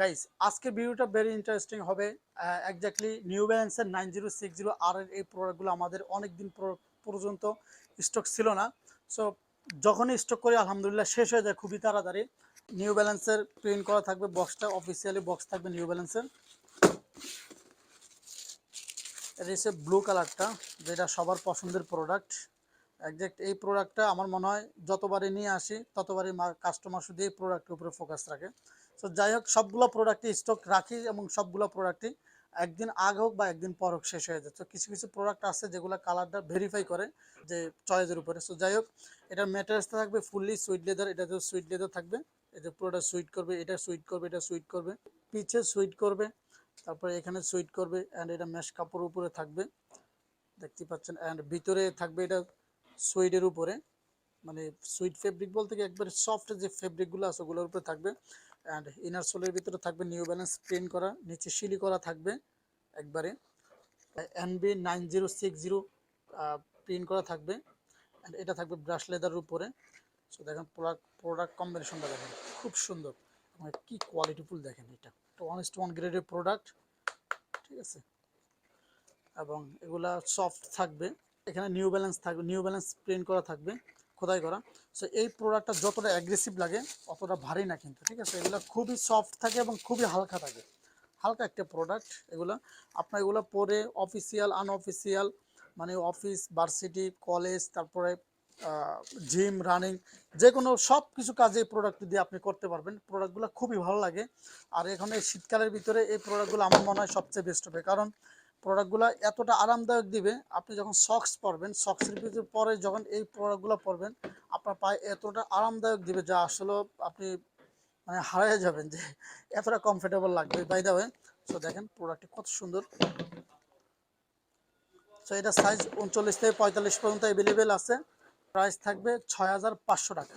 Guys আজকে ভিডিওটা very interesting হবে। এক্স্যাক্টলি নিউ ব্যালেন্সের নাইন জিরো সিক্স জিরো আর এই প্রোডাক্টগুলো আমাদের অনেক দিন পর্যন্ত স্টক ছিল না। সো যখনই স্টক করি, আলহামদুলিল্লাহ শেষ হয়ে যায় খুবই তাড়াতাড়ি। নিউ ব্যালেন্সের প্রিন্ট করা থাকবে বক্সটা অফিসিয়ালি বক্স থাকবে নিউ ব্যালেন্সের এটা হচ্ছে ব্লু কালারটা যেটা সবার পছন্দের প্রোডাক্ট একজ্যাক্ট এই প্রোডাক্টটা আমার মনে হয় যতবারই নিয়ে আসি, ততবারই কাস্টমার শুধু এই প্রোডাক্টের উপরে ফোকাস রাখে। সো যাই হোক, সবগুলো প্রোডাক্টই স্টক রাখি এবং সবগুলো প্রোডাক্টই একদিন আগ হোক বা একদিন পর হোক শেষ হয়ে যায়। তো কিছু কিছু প্রোডাক্ট আছে যেগুলো কালারটা ভেরিফাই করে যে চয়েসের উপরে। সো যাই হোক, এটার ম্যাটেরিয়ালসটা থাকবে ফুললি সুইট লেদার এটাতে সুইট লেদার থাকবে। যে পুরোটা সুইট করবে, এটা সুইট করবে, এটা সুইট করবে। পিছে সুইট করবে, তারপরে এখানে সুইট করবে অ্যান্ড এটা ম্যাশ কাপড় উপরে থাকবে। দেখতে পাচ্ছেন অ্যান্ড ভিতরে থাকবে এটা সুইডের উপরে। মানে সুইট ফেব্রিক বলতে কি, একবারে সফট যে ফেব্রিকগুলো আছে ওগুলোর উপরে থাকবে। অ্যান্ড ইনার সোলের ভিতরে থাকবে নিউ ব্যালেন্স প্রিন্ট করা, নিচে শিলি করা থাকবে একবারে। NB nine zero six zero print করা থাকবে। অ্যান্ড এটা থাকবে ব্রাশ লেদারের উপরে। সো দেখেন প্রোডাক্ট প্রোডাক্ট কম্বিনেশনটা দেখেন, খুব সুন্দর। এবং কি কোয়ালিটিফুল দেখেন এটা। ওয়ান ইস ওয়ান গ্রেডের প্রোডাক্ট ঠিক আছে? এবং এগুলা সফট থাকবে। এখানে নিউ ব্যালেন্স থাকবে নিউ ব্যালেন্স প্রিন্ট করা থাকবে। খোদাই করা। সো এই প্রোডাক্টটা যতটা অ্যাগ্রেসিভ লাগে, অতটা ভারী না কিন্তু, ঠিক আছে? এগুলো খুবই সফট থাকে এবং খুবই হালকা থাকে। হালকা একটা প্রোডাক্ট এগুলো। আপনার এগুলো পরে অফিসিয়াল আনঅফিসিয়াল মানে অফিস ভার্সিটি কলেজ তারপরে জিম রানিং যে কোনো সব কিছু কাজে এই প্রোডাক্ট দিয়ে আপনি করতে পারবেন। প্রোডাক্টগুলো খুবই ভালো লাগে। আর এখন শীতকালের ভিতরে এই প্রোডাক্টগুলো আমার মনে হয় সবচেয়ে বেস্ট হবে। কারণ প্রোডাক্টগুলো এতটা আরামদায়ক দিবে, আপনি যখন সক্স পরবেন সক্সের ভিতরে পরে যখন এই প্রোডাক্টগুলো পরবেন, আপনার পায়ে এতটা আরামদায়ক দিবে যা আসলে আপনি মানে হারিয়ে যাবেন যে এতটা কমফোর্টেবল লাগবে। বাই দা ওয়ে সো দেখেন প্রোডাক্টটি কত সুন্দর। সো এটা সাইজ উনচল্লিশ থেকে পঁয়তাল্লিশ পর্যন্ত অ্যাভেলেবেল আছে। প্রাইস থাকবে ছয় হাজার পাঁচশো টাকা।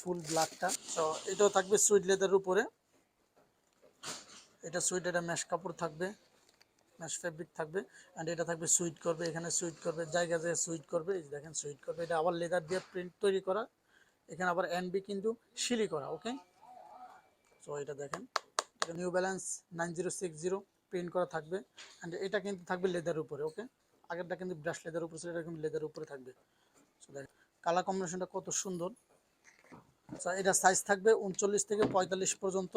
ফুল ব্ল্যাকটা সো এটাও থাকবে সুইট লেদারের উপরে। এটা সুইট এটা ম্যাশ কাপড় থাকবে ম্যাশ ফেব্রিক থাকবে অ্যান্ড এটা থাকবে সুইট করবে, এখানে সুইট করবে, জায়গা জায়গায় সুইট করবে, এই দেখেন সুইট করবে, এটা আবার লেদার দিয়ে প্রিন্ট তৈরি করা, এখানে আবার এনবি কিন্তু শিলি করা ওকে সো এটা দেখেন, এটা new balance nine zero six zero print করা থাকবে অ্যান্ড এটা কিন্তু থাকবে লেদারের উপরে ওকে আগেরটা কিন্তু ব্রাশ লেদার উপরে ছিল, এটা কিন্তু লেদার উপরে থাকবে। সো দেখেন কালার কম্বিনেশনটা কত সুন্দর। এটা সাইজ থাকবে উনচল্লিশ থেকে পঁয়তাল্লিশ পর্যন্ত।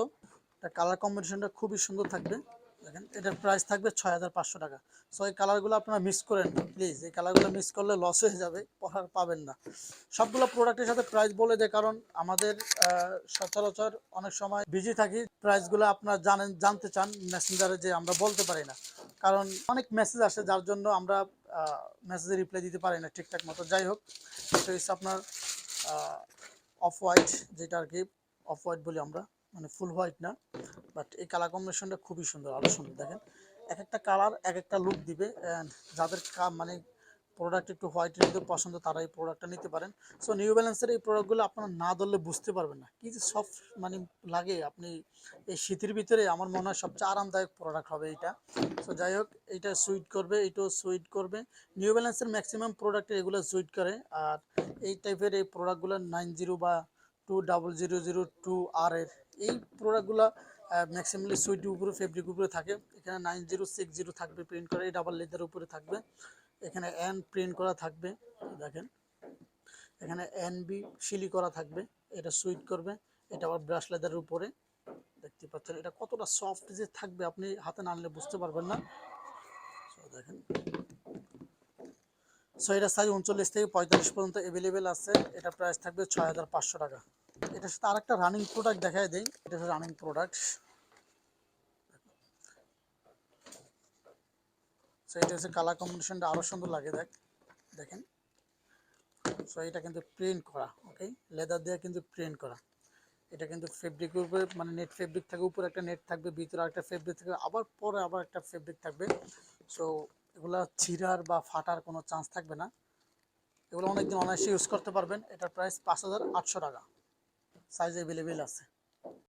এটা কালার কম্বিনেশনটা খুবই সুন্দর থাকবে। দেখেন, এটার প্রাইস থাকবে ছয় হাজার পাঁচশো টাকা। সো এই কালারগুলো আপনারা মিস করেন না প্লিজ এই কালারগুলো মিস করলে লস হয়ে যাবে, পড়ার পাবেন না। সবগুলো প্রোডাক্টের সাথে প্রাইস বলে দেয়, কারণ আমাদের সচরাচর অনেক সময় বিজি থাকি প্রাইসগুলো আপনারা জানেন, জানতে চান মেসেঞ্জারে যে আমরা বলতে পারি না। কারণ অনেক মেসেজ আসে, যার জন্য আমরা মেসেজে রিপ্লাই দিতে পারি না ঠিকঠাক মতো। যাই হোক আপনার অফ হোয়াইট যেটা আর কি অফ হোয়াইট বলি আমরা। মানে ফুল হোয়াইট না বাট এই কালার কম্বিনেশনটা খুবই সুন্দর আরও সুন্দর, দেখেন। এক একটা কালার এক একটা লুক দিবে যাদের মানে প্রোডাক্ট একটু হোয়াইটের মধ্যে পছন্দ তারা এই প্রোডাক্টটা নিতে পারেন। সো নিউ ব্যালেন্সের এই প্রোডাক্টগুলো আপনারা না ধরলে বুঝতে পারবেন না। কি যে সফট মানে লাগে, আপনি এই শীতের ভিতরে আমার মনে হয় সবচেয়ে আরামদায়ক প্রোডাক্ট হবে এইটা। সো যাই হোক এটা সুইট করবে, এইটাও সুইট করবে। নিউ ব্যালেন্সের ম্যাক্সিমাম প্রোডাক্টে এগুলো সুইট করে, আর এই টাইপের এই প্রোডাক্টগুলো নাইন জিরো বা two double zero zero two আর এর এই প্রোডাক্টগুলো ম্যাক্সিমালি সুইটের উপরে ফেব্রিক উপরে থাকে। এখানে নাইন জিরো সিক্স জিরো থাকবে প্রিন্ট করা, এই ডাবল লেদার উপরে থাকবে। এখানে এন প্রিন্ট করা থাকবে, দেখেন। এখানে এন বি শিলি করা থাকবে, এটা সুইট করবে। এটা আবার ব্রাশ লেদারের উপরে, দেখতে পাচ্ছেন। এটা কতটা সফট যে থাকবে, আপনি হাতে না আনলে বুঝতে পারবেন না। দেখেন। সো এটা সাইজ উনচল্লিশ থেকে পঁয়তাল্লিশ পর্যন্ত অ্যাভেলেবেল আছে। এটা প্রাইস থাকবে ছয় হাজার পাঁচশো টাকা। এটার সাথে আরেকটা রানিং প্রোডাক্ট দেখাই দেই। এটা রানিং প্রোডাক্ট সো এটা হচ্ছে কালার কম্বিনেশনটা আরও সুন্দর লাগে, দেখ, দেখেন। সো এটা কিন্তু প্রিন্ট করা ওকে লেদার দিয়ে কিন্তু প্রিন্ট করা। এটা কিন্তু ফেব্রিকের উপরে মানে নেট ফেব্রিক থাকবে উপরে একটা নেট থাকবে, ভিতরে একটা ফেব্রিক থাকবে আবার পরে আবার একটা ফেব্রিক থাকবে। সো এগুলা ছিঁড়ার বা ফাটার কোনো চান্স থাকবে না। এগুলো অনেকদিন অনায়াসে ইউজ করতে পারবেন। এটার প্রাইস পাঁচ হাজার আটশো টাকা। সাইজ অ্যাভেলেবেল আছে।